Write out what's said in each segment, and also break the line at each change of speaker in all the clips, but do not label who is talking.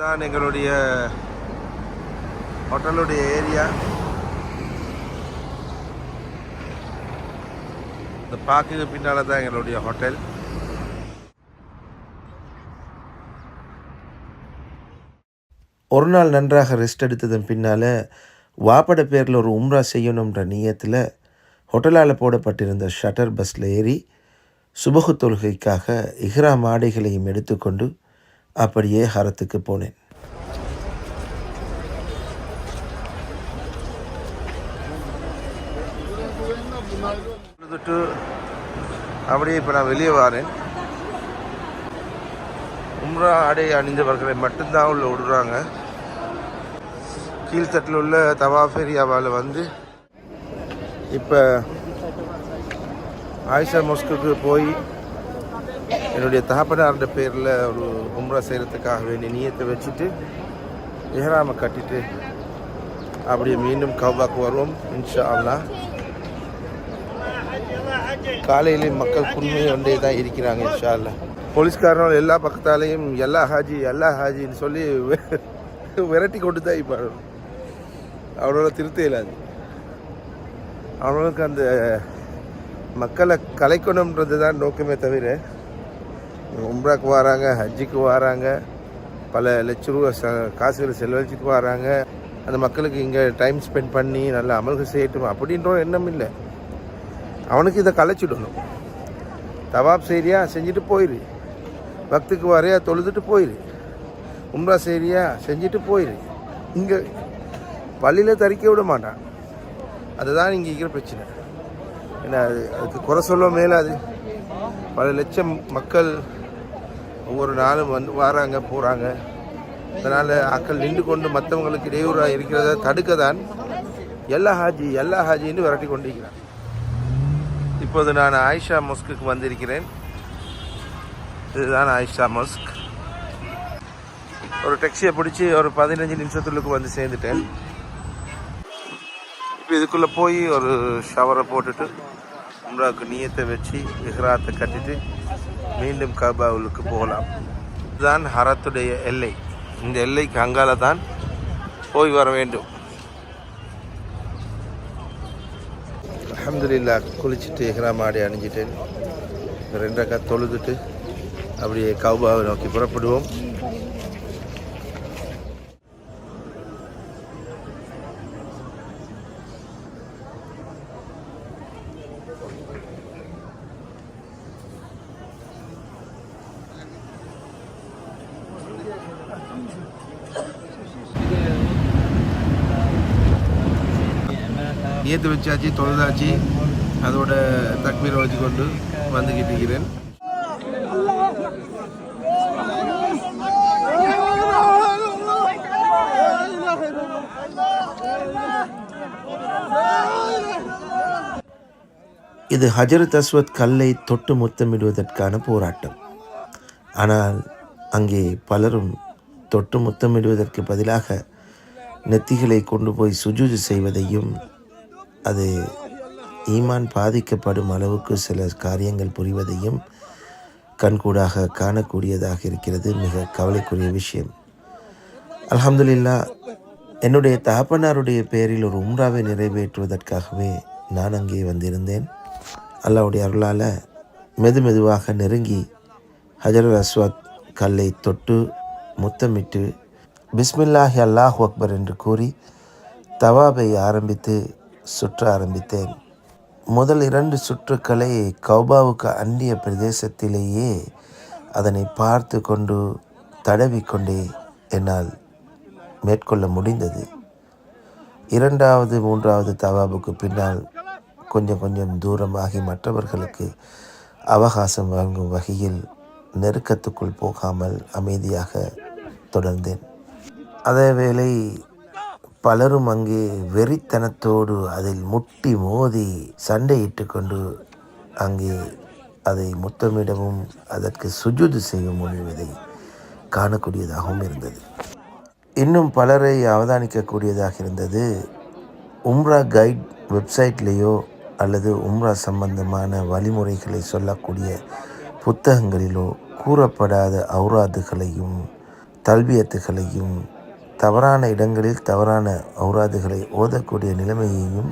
இதுதான் எங்களுடைய ஹோட்டலுடைய ஏரியா. இந்த பார்க்குக்கு பின்னால் தான் எங்களுடைய ஹோட்டல்.
ஒரு நாள் நன்றாக ரெஸ்ட் எடுத்ததன் பின்னால் வாப்பட பேரில் ஒரு உம்ரா செய்யணுன்ற நீயத்தில் ஹோட்டலால் போடப்பட்டிருந்த ஷட்டர் பஸ்ஸில் ஏறி சுபகு தொழுகைக்காக இஹ்ரா மாடைகளையும் எடுத்துக்கொண்டு அப்படியே ஹரத்துக்கு போனேன்.
அப்படியே இப்போ நான் வெளியே வரேன். உம்ரா ஆடை அணிந்தவர்களை மட்டும்தான் உள்ள விடுறாங்க. கீழ்த்தட்டில் உள்ள தவாஃபேரியாவால் வந்து இப்போ ஆயிஷா மொஸ்குக்கு போய் என்னுடைய தகப்பனார்ட பேரில் ஒரு உம்ரா செய்கிறதுக்காக வேண்டிய நீயத்தை வச்சுட்டு எஹராமை கட்டிட்டு அப்படியே மீண்டும் கவ்வாக்கு வருவோம் இன்ஷா அல்லா காலையிலே மக்கள் புண்மை கொண்டே தான் இருக்கிறாங்க இன்ஷா அல்லா போலீஸ்காரனால் எல்லா பக்கத்தாலையும் எல்லா ஹாஜி எல்லா ஹாஜின்னு சொல்லி விரட்டி கொண்டு தான் இப்போ அவனோட திருத்த இல்லாது. அவனுக்கு அந்த மக்களை கலைக்கணுன்றது தான் நோக்கமே தவிர உம்ராக்கு வராங்க ஹஜ்ஜுக்கு வராங்க பல லட்ச ரூபா ச காசுகளை செலவழிச்சிட்டு வராங்க. அந்த மக்களுக்கு இங்கே டைம் ஸ்பெண்ட் பண்ணி நல்ல அமல்கள் செய்யட்டும் அப்படின்ற ஒரு எண்ணம் இல்லை. அவனுக்கு இதை கலைச்சிடணும். தவாப் செய்கிறியா செஞ்சுட்டு போயிரு. பக்துக்கு வரையா? தொழுதுட்டு போயிரு. உம்ரா செய்கிறியா செஞ்சுட்டு போயிரு. இங்கே பள்ளியில் தரிக்க விட மாட்டான். அதுதான் இங்கே இருக்கிற பிரச்சனை. ஏன்னா அது அதுக்கு குறை சொல்ல மேலாது. பல லட்சம் மக்கள் ஒவ்வொரு நாளும் வந்து வராங்க போகிறாங்க அதனால் அக்கள் நின்று கொண்டு மற்றவங்களுக்கு இடையூறாக இருக்கிறத தடுக்க தான் எல்லா ஹாஜி எல்லா ஹாஜின்னு விரட்டி கொண்டிருக்கிறான் இப்போது நான் ஆயிஷா மொஸ்க்கு வந்திருக்கிறேன். இதுதான் ஆயிஷா மொஸ்க். ஒரு டெக்ஸியை பிடிச்சி ஒரு பதினஞ்சு நிமிஷத்துக்கு வந்து சேர்ந்துட்டேன். இப்போ இதுக்குள்ளே போய் ஒரு ஷவரை போட்டுட்டு உம்ராவுக்கு நீயத்தை வச்சு இஹ்ராத்தை கட்டிட்டு மீண்டும் கபாவுலுக்கு போகலாம். இதுதான் ஹரத்துடைய எல்லை. இந்த எல்லைக்கு அங்கால தான் போய் வர வேண்டும். அஹமதுல்லா குளிச்சுட்டு இஹ்ராம் ஆடி அணிஞ்சிட்டேன். ரெண்டக்கா தொழுதுட்டு அப்படியே கவுபாவை நோக்கி புறப்படுவோம். ஏற்று வச்சாச்சு தொழுதாச்சு. அதோட தக்மீரை வச்சு கொண்டு வந்துக்கிட்டு இருக்கிறேன்.
இது ஹஜரத் அஸ்வத் கல்லை தொட்டு முத்தமிடுவதற்கான போராட்டம். ஆனால் அங்கே பலரும் தொட்டு முத்தமிடுவதற்கு பதிலாக நெத்திகளை கொண்டு போய் சுஜூஜு செய்வதையும் அது ஈமான் பாதிக்கப்படும் அளவுக்கு சில காரியங்கள் புரிவதையும் கண்கூடாக காணக்கூடியதாக இருக்கிறது. மிக கவலைக்குரிய விஷயம். அலமதுல்லா என்னுடைய தகப்பனாருடைய பெயரில் ஒரு உம்ராவை நிறைவேற்றுவதற்காகவே நான் அங்கே வந்திருந்தேன். அல்லாவுடைய அருளால் மெது மெதுவாக நெருங்கி ஹஜரத் அஸ்வத் கல்லை தொட்டு முத்தமிட்டு பிஸ்மில்லாஹி அல்லாஹ் அக்பர் என்று கூறி தவாபை ஆரம்பித்து சுற்ற ஆரம்பித்தேன். முதல் இரண்டு சுற்றுக்களை கௌபாவுக்கு அண்டிய பிரதேசத்திலேயே அதனை பார்த்து கொண்டு தடவிக்கொண்டே என்னால் மேற்கொள்ள முடிந்தது. இரண்டாவது மூன்றாவது தவாபுக்கு பின்னால் கொஞ்சம் கொஞ்சம் தூரமாகி மற்றவர்களுக்கு அவகாசம் வழங்கும் வகையில் நெருக்கத்துக்குள் போகாமல் அமைதியாக தொடர்ந்தேன். அதேவேளை பலரும் அங்கே வெறித்தனத்தோடு அதில் முட்டி மோதி சண்டையிட்டு கொண்டு அங்கே அதை முத்தமிடவும் அதற்கு சுஜுது செய்ய முடிவதை காணக்கூடியதாகவும் இருந்தது. இன்னும் பலரை அவதானிக்கக்கூடியதாக இருந்தது. உம்ரா கைட் வெப்சைட்லேயோ அல்லது உம்ரா சம்பந்தமான வழிமுறைகளை சொல்லக்கூடிய புத்தகங்களிலோ கூறப்படாத அவுராதுகளையும் தல்வியத்துகளையும் தவறான இடங்களில் தவறான ஔராதுகளை ஓதக்கூடிய நிலைமையையும்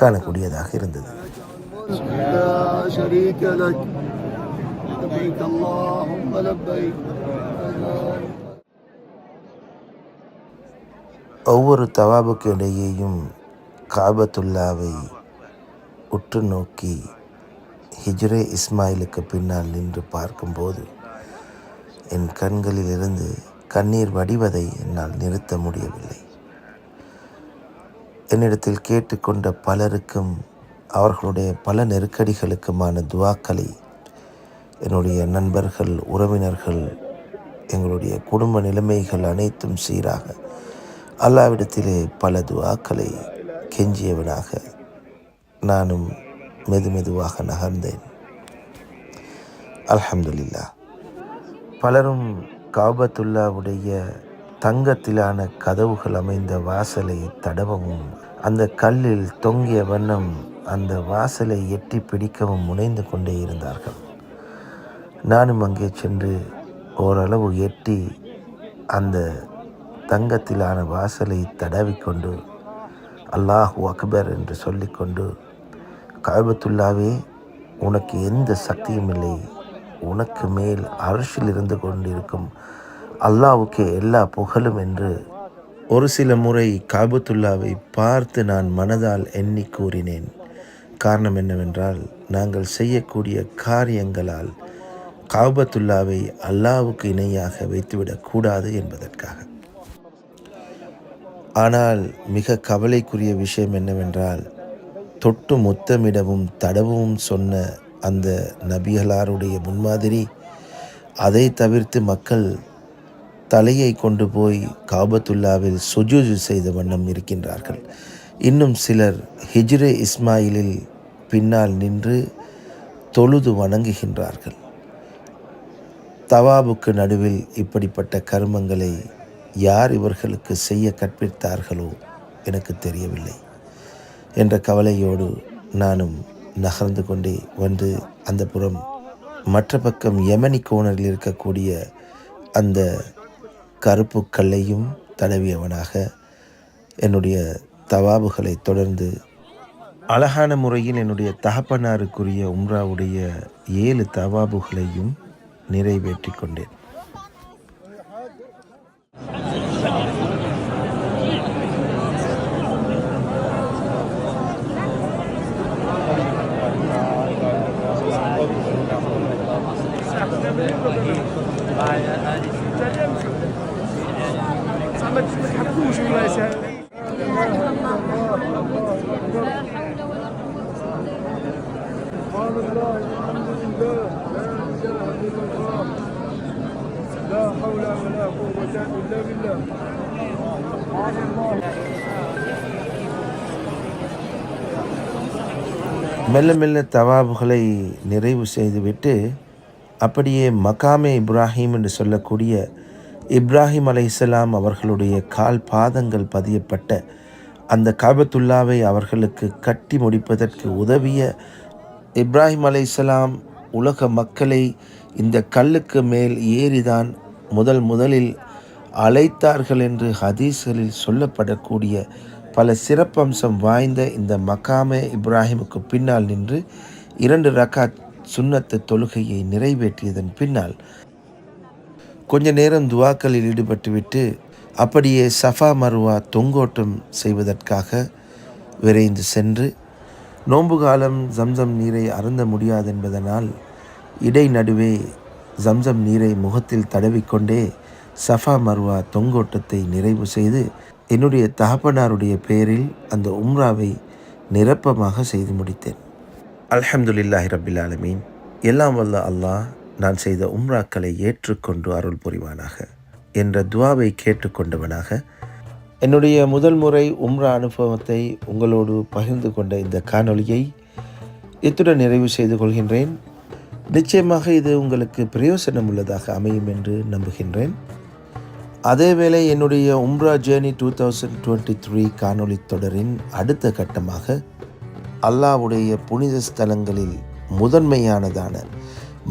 காணக்கூடியதாக இருந்தது. ஒவ்வொரு தவாபுக்கு இடையேயும் காபத்துல்லாவை உற்று நோக்கி ஹிஜ்ரே இஸ்மாயிலுக்கு பின்னால் நின்று பார்க்கும்போது என் கண்களிலிருந்து கண்ணீர் வடிவதை என்னால் நிறுத்த முடியவில்லை. என்னிடத்தில் கேட்டுக்கொண்ட பலருக்கும் அவர்களுடைய பல நெருக்கடிகளுக்குமான துவாக்களை என்னுடைய நண்பர்கள் உறவினர்கள் எங்களுடைய குடும்ப நிலைமைகள் அனைத்தும் சீராக அல்லாவிடத்திலே பல துவாக்களை கெஞ்சியவனாக நானும் மெது மெதுவாக நகர்ந்தேன். அலமதுல்லா பலரும் காபத்துல்லாவுடைய தங்கத்திலான கதவுகள் அமைந்த வாசலை தடவவும் அந்த கல்லில் தொங்கிய வண்ணம் அந்த வாசலை எட்டி பிடிக்கவும் முனைந்து கொண்டே இருந்தார்கள். நானும் அங்கே சென்று ஓரளவு எட்டி அந்த தங்கத்திலான வாசலை தடவிக்கொண்டு அல்லாஹு அக்பர் என்று சொல்லிக்கொண்டு காபத்துல்லாவே உனக்கு எந்த சக்தியும் இல்லை உனக்கு மேல் அரசில் இருந்து கொண்டிருக்கும் அல்லாவுக்கு எல்லா புகழும் என்று ஒரு சில முறை காபத்துல்லாவை பார்த்து நான் மனதால் எண்ணி கூறினேன். காரணம் என்னவென்றால் நாங்கள் செய்யக்கூடிய காரியங்களால் காபத்துல்லாவை அல்லாவுக்கு இணையாக வைத்துவிடக்கூடாது என்பதற்காக. ஆனால் மிக கவலைக்குரிய விஷயம் என்னவென்றால் தொட்டு முத்தமிடவும் தடவும் சொன்ன அந்த நபிகளாருடைய முன்மாதிரி அதை தவிர்த்து மக்கள் தலையை கொண்டு போய் காபத்துல்லாவில் சுஜூஜு செய்த வண்ணம் இருக்கின்றார்கள். இன்னும் சிலர் ஹிஜ்ரே இஸ்மாயிலில் பின்னால் நின்று தொழுது வணங்குகின்றார்கள். தவாபுக்கு நடுவில் இப்படிப்பட்ட கர்மங்களை யார் இவர்களுக்கு செய்ய கற்பித்தார்களோ எனக்கு தெரியவில்லை. என்ற கவலையோடு நானும் நகர்ந்து கொண்டே வந்து அந்த புறம் மற்ற பக்கம் யமனி கோணரில் இருக்கக்கூடிய அந்த கருப்பு கல்லையும் தடவியவனாக என்னுடைய தவாபுகளை தொடர்ந்து அழகான முறையில் என்னுடைய தகப்பனாருக்குரிய உம்ராவுடைய ஏழு தவாபுகளையும் நிறைவேற்றி கொண்டேன்.
لا اله الا الله لا حول ولا قوه الا بالله سبحان الله
மெல்ல மெல்ல தவாபுகளை நிறைவு செய்துவிட்டு அப்படியே மகாமே இப்ராஹிம் என்று சொல்லக்கூடிய இப்ராஹிம் அலைஹிஸ்ஸலாம் அவர்களுடைய கால் பாதங்கள் பதியப்பட்ட அந்த காபத்துல்லாவை அவர்களுக்கு கட்டி முடிப்பதற்கு உதவிய இப்ராஹிம் அலைஹிஸ்ஸலாம் உலக மக்களை இந்த கல்லுக்கு மேல் ஏறிதான் முதல் முதலில் அழைத்தார்கள் என்று ஹதீஸ்களில் சொல்லப்படக்கூடிய பல சிறப்பம்சம் வாய்ந்த இந்த மக்காமே இப்ராஹிமுக்கு பின்னால் நின்று இரண்டு ரக்காத் சுண்ணத்து தொழுகையை நிறைவேற்றியதன் பின்னால். கொஞ்ச நேரம் துவாக்களில் ஈடுபட்டுவிட்டு அப்படியே சஃபா மருவா தொங்கோட்டம் செய்வதற்காக விரைந்து சென்று நோன்பு காலம் ஜம்சம் நீரை அருந்த முடியாது என்பதனால் இடை நடுவே ஜம்சம் நீரை முகத்தில் தடவிக்கொண்டே சஃபா மர்வா தொங்கோட்டத்தை நிறைவு செய்து என்னுடைய தகப்பனாருடைய பெயரில் அந்த உம்ராவை நிரப்பமாக செய்து முடித்தேன். அல்ஹம்துலில்லாஹி ரபில் ஆலமீன். எல்லாம் வல்ல அல்லாஹ் நான் செய்த உம்ராக்களை ஏற்றுக்கொண்டு அருள் புரிவானாக. என்ற துவாவை கேட்டுக்கொண்டவனாக என்னுடைய முதல் முறை உம்ரா அனுபவத்தை உங்களோடு பகிர்ந்து கொண்ட இந்த காணொளியை இத்துடன் நிறைவு செய்து கொள்கின்றேன். நிச்சயமாக இது உங்களுக்கு பிரயோசனம் உள்ளதாக அமையும் என்று நம்புகின்றேன். அதேவேளை என்னுடைய உம்ரா journey two thousand twenty three காணொளி தொடரின் அடுத்த கட்டமாக அல்லாவுடைய புனித ஸ்தலங்களில் முதன்மையானதான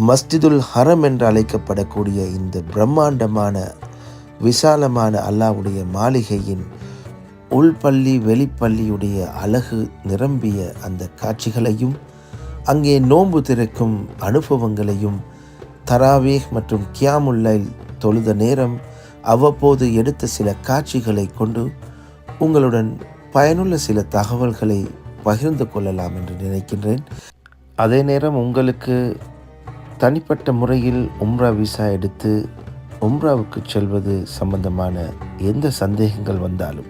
மஸ்ஜிதுல் ஹரம் என்று அழைக்கப்படக்கூடிய இந்த பிரம்மாண்டமான விசாலமான அல்லாவுடைய மாளிகையின் உள்பள்ளி வெளிப்பள்ளியுடைய அழகு நிரம்பிய அந்த காட்சிகளையும் அங்கே நோன்பு திறக்கும் அனுபவங்களையும் தராவேஹ் மற்றும் கியாமுல்லைல் தொழுத நேரம் அவ்வப்போது எடுத்த சில காட்சிகளை கொண்டு உங்களுடன் பயனுள்ள சில தகவல்களை பகிர்ந்து கொள்ளலாம் என்று நினைக்கின்றேன். அதே நேரம் உங்களுக்கு தனிப்பட்ட முறையில் உம்ரா விசா எடுத்து உம்ராவுக்கு செல்வது சம்பந்தமான எந்த சந்தேகங்கள் வந்தாலும்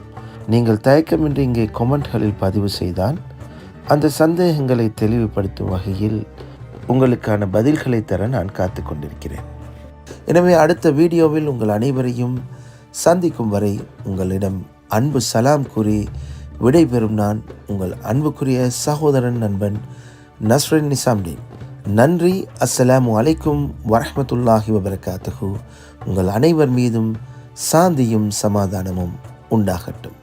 நீங்கள் தயக்கமின்றி இங்கே கொமெண்ட்களில் பதிவு செய்தால் அந்த சந்தேகங்களை தெளிவுபடுத்தும் வகையில் உங்களுக்கான பதில்களை தர நான் காத்து கொண்டிருக்கிறேன். எனவே அடுத்த வீடியோவில் உங்கள் அனைவரையும் சந்திக்கும் வரை உங்களிடம் அன்பு சலாம் கூறி விடைபெறும் நான் உங்கள் அன்புக்குரிய சகோதரன் நண்பன் நஸ்ரின் நிசாம்டீன் நன்றி. அஸ்ஸலாமு அலைக்கும் வரமத்துல்லாஹி வபரகாத்துஹு. உங்கள் அனைவர் மீதும் சாந்தியும் சமாதானமும் உண்டாகட்டும்.